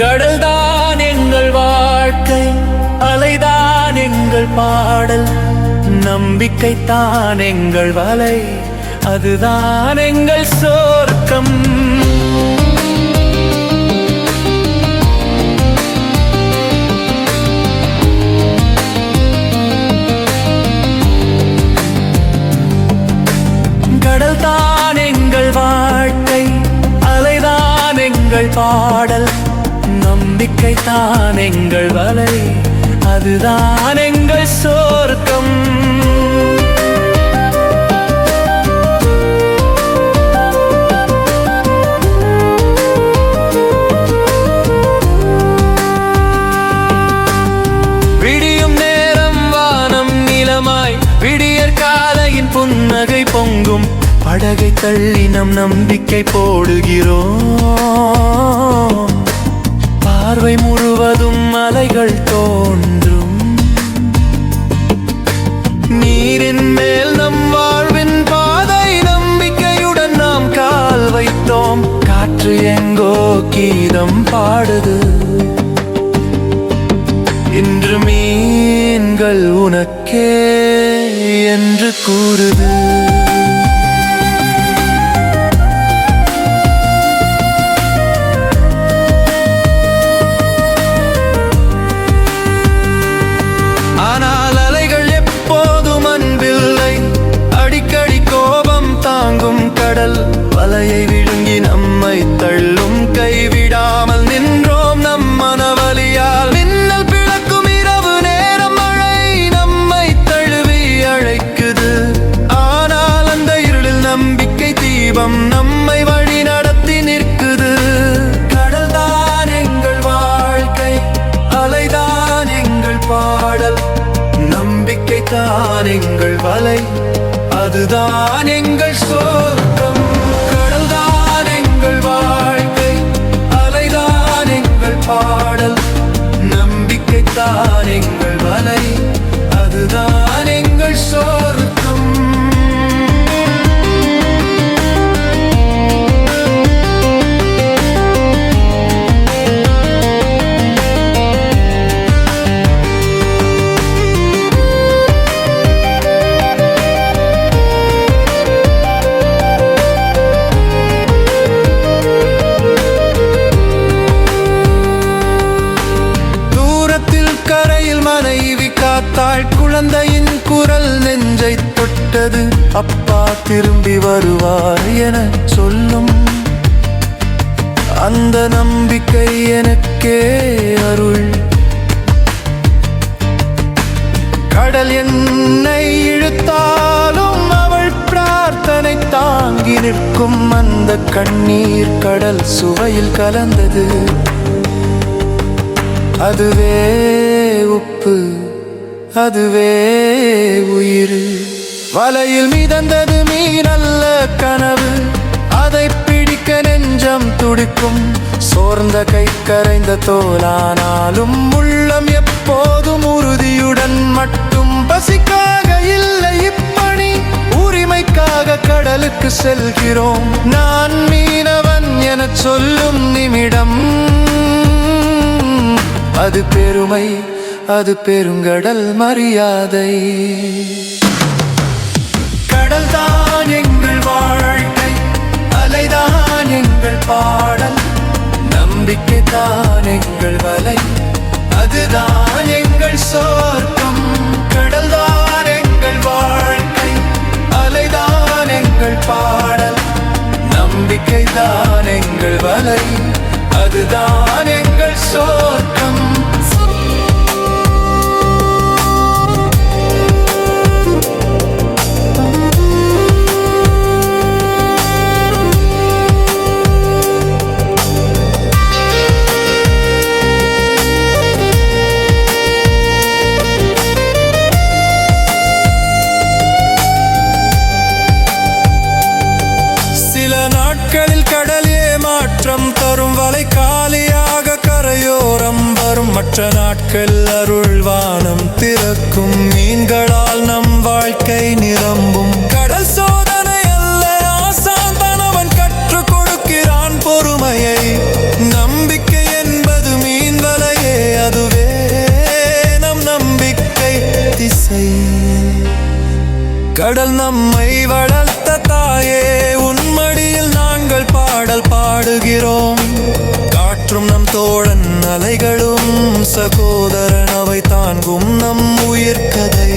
கடல்தான் எங்கள் வாழ்க்கை அலைதான் எங்கள் பாடல். நம்பிக்கை தான் எங்கள் வலை அதுதான் எங்கள் சோர்க்கம். கடல்தான் எங்கள் பாடல். நம்பிக்கை தான் எங்கள் வலை. அதுதான் எங்கள் சோர்க்கம். விடியும் நேரம் வானம் நிலமாய் விடியற் காலையின் புன்னகை பொங்கும். படகை தள்ளி நம் நம்பிக்கை போடுகிறோம். பார்வை முழுவதும் மலைகள் தோன்றும். நீரின் மேல் நம் வாழ்வின் பாதை நம்பிக்கையுடன் நாம் கால் வைத்தோம். காற்று எங்கோ கீதம் பாடுது. இன்று மீன்கள் உனக்கே என்று கூறுது. தலையை விழுங்கி நம்மை தள்ளும். கைவிடாமல் நின்றோம் நம் மனவலியால். மின்னல் பிளக்கும் இரவு நேரம் மழை நம்மை தழுவி அழைக்குது. ஆனால் அந்த இருளில் நம்பிக்கை தீபம் நம்மை வழி நடத்தி நிற்குது. கடல்தான் எங்கள் வாழ்க்கை அலைதான் எங்கள் பாடல். நம்பிக்கை தான் எங்கள் வலை அதுதான் எங்கள் சொர்க்கம் தாயின் குரல் நெஞ்சை தொட்டது. அப்பா திரும்பி வருவார் என சொல்லும். அந்த நம்பிக்கை எனக்கே அருள். கடல் என்னை இழுத்தாலும் அவள் பிரார்த்தனை தாங்கி நிற்கும். அந்த கண்ணீர் கடல் சுவையில் கலந்தது. அதுவே உப்பு. அதுவே உயிர். வலையில் மிதந்தது மீனல்ல கனவு. அதை பிடிக்க நெஞ்சம் துடிக்கும். சோர்ந்த கை கரைந்த தோலானாலும் உள்ளம் எப்போதும் உறுதியுடன் மட்டும். பசிக்காக இல்லை இப்பணி. உரிமைக்காக கடலுக்கு செல்கிறோம். நான் மீனவன் என சொல்லும் நிமிடம். அது பெருமை. அது பெருங்கடல் மரியாதை. கடல் தான் எங்கள் வாழ்க்கை அலைதான் எங்கள் பாடல். நம்பிக்கை தான் எங்கள் வலை அதுதான் மற்ற நாட்கள் அருள்வானம் திறக்கும். மீன்களால் நம் வாழ்க்கை நிரம்பும். கடல் சோதனை அல்ல ஆசான் அவன் கற்றுக் கொடுக்கிறான் பொறுமையை. நம்பிக்கை என்பது மீன் வலையே அதுவே நம் நம்பிக்கை திசை. கடல் நம்மை வளர்த்த தாயே உன்மடியில் நாங்கள் பாடல் பாடுகிறோம். போற்றும் நம் தோழன் அலைகளும் சகோதரன் அவை தாங்கும் நம் உயிர்கதை.